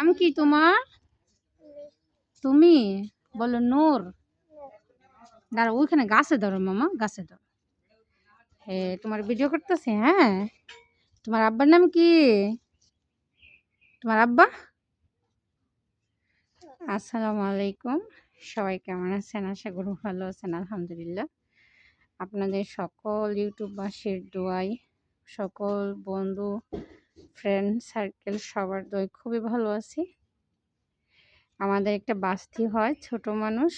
নাম কি তোমার? তুমি? বলো, নূর। দাঁড়া ওইখানে গাছে ধরো, মামা, গাছে ধরো। হ্যাঁ তোমার ভিডিও করতেছে হ্যাঁ? তোমার আব্বার নাম কি? তোমার আব্বা? আসসালামু আলাইকুম। সবাই কেমন আছেন? আশা করি ভালো আছেন, আলহামদুলিল্লাহ। আপনাদের সকল ইউটিউববাসীর দোয়াই, সকল বন্ধু ফ্রেন্ড সার্কেল সবার দই খুবই ভালো আছি। আমাদের একটা বাস্তি হয় ছোট মানুষ।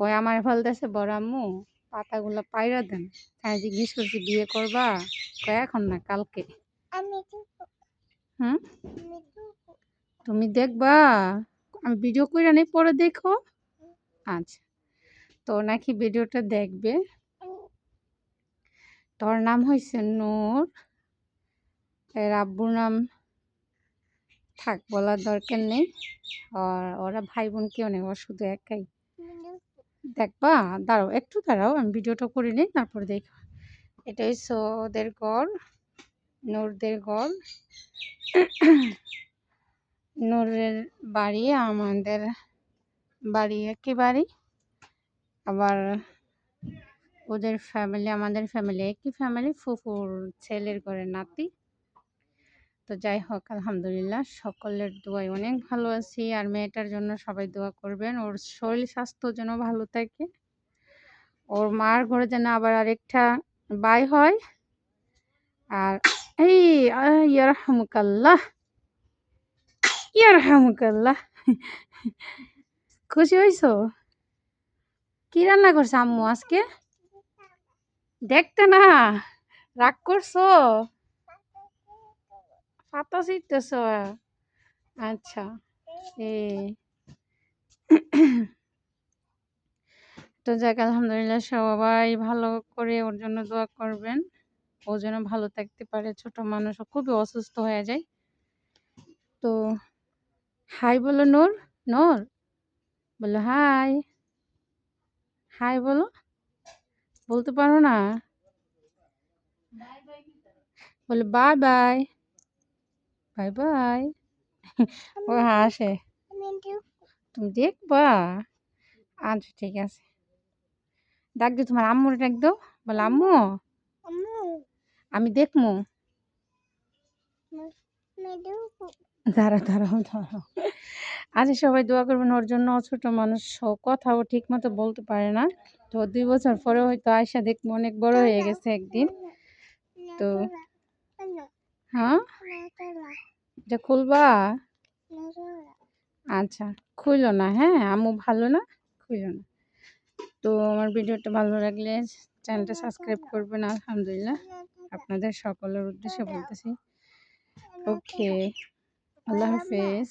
ওই আমার ফলতেছে বড় আম্মু পাতাগুলো পায়রা দেন। তাই জিজ্ঞেস করছি বিয়ে করবা? কয় এখন না কালকে। হুম? তুমি দেখবা? আমি ভিডিও করে নেই পরে দেখো। আচ্ছা। তো নাকি ভিডিওটা দেখবে। তোর নাম হয়েছে নূর। এর আব্বুর নাম থাক বলার দরকার নেই। আর ওরা ভাই বোন কেউ নেই, ওর শুধু একাই। দেখবা, দাঁড়াও, একটু দাঁড়াও, আমি ভিডিওটা করে নিই, তারপর দেখো। এটা হচ্ছে ওদের গড়, নূরদের গড়। নূরের বাড়ি, আমাদের বাড়ি, একই বাড়ি। আবার ওদের ফ্যামিলি আমাদের ফ্যামিলি একই ফ্যামিলি ফুফুর ছেলের ঘরের নাতি। তো যাই হোক, আলহামদুলিল্লাহ সকলের দোয়াই অনেক ভালো আছি। আর মেয়েটার জন্য সবাই দোয়া করবেন। ওর শরীর স্বাস্থ্য যেন ভালো থাকে। ওর মার ঘরে যেন আবার আরেকটা বাই হয়। আর এই ইয়ার হামুকাল্লাহ ইয়ার হামুকাল্লাহ খুশি হয়েছো কি রান্না করছে আম্মু আজকে? দেখতে না, রাগ করছ? পাতা ছিটতেছ আচ্ছা এ তো যাক, আলহামদুলিল্লাহ সবাই ভালো করে ওর জন্য দোয়া করবেন। ও যেন ভালো থাকতে পারে, ছোট মানুষ খুবই অসুস্থ হয়ে যায়। তো হাই বলো নূর নূর? বলো হাই। হাই বলো। বলতে পারো না? বলে বাই বাই। Bye bye. ও হাসে তুমি দেখবা? আচ্ছা ঠিক আছে। ডাক দিও তোমার আম্মুর ডাক দাও বলে আম্মু? আমি দেখমু। দাঁড়া দাঁড়াও দাঁড়াও আচ্ছা সবাই দোয়া করবেন ওর জন্য। ছোট মানুষ কথাও ঠিক মতো বলতে পারে না। তো দুই বছর পরে হয়তো আয়সা দেখব অনেক বড় হয়ে গেছে একদিন। তো হ্যাঁ? এটা খুলবা? আচ্ছা খুলো না হ্যাঁ? আমু ভালো না? খুলো না। তো আমার ভিডিওটা ভালো লাগলে চ্যানেলটা সাবস্ক্রাইব করবেন আলহামদুলিল্লাহ। আপনাদের সকলের উদ্দেশ্যে বলতেছি। ওকে। আল্লাহ হাফেজ।